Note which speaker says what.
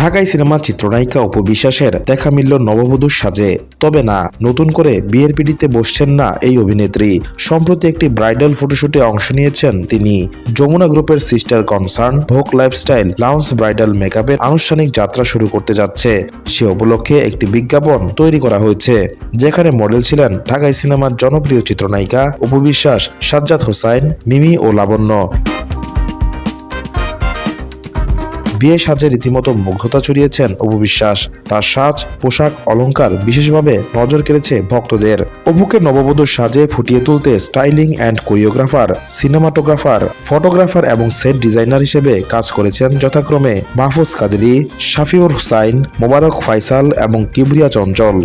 Speaker 1: ঢাকাই সিনেমা চিত্রনায়িকা অপু বিশ্বাসের দেখা মিলল নববধূর সাজে। তবে না, নতুন করে বিয়ের পিড়িতে বসছেন না এই অভিনেত্রী। সম্প্রতি একটি ব্রাইডাল ফটোশুটে অংশ নিয়েছেন তিনি। যমুনা গ্রুপের sister concern vogue lifestyle lounge bridal মেকআপের আনুষ্ঠানিক যাত্রা শুরু করতে যাচ্ছে। সে উপলক্ষে একটি বিজ্ঞাপন তৈরি করা হয়েছে, যেখানে মডেল ছিলেন ঢাকাই সিনেমার জনপ্রিয় চিত্রনায়িকা অপু বিশ্বাস, সাজ্জাদ হোসাইন, মিমি ও লাবণ্য। বিয়ে সাজে রীতিমতো মুগ্ধতা ছড়িয়েছেন অপু বিশ্বাস। তার সাজ, পোশাক অলঙ্কার বিশেষভাবে নজর কেড়েছে ভক্তদের। অপুকে নববধূর সাজে ফুটিয়ে তুলতে styling and choreographer, cinematographer, photographer এবং সেট ডিজাইনার হিসেবে কাজ করেছেন যথাক্রমে মাহফুজ কাদেরি, শাফিউর হুসাইন, মোবারক ফাইসাল এবং কিবরিয়া চঞ্চল।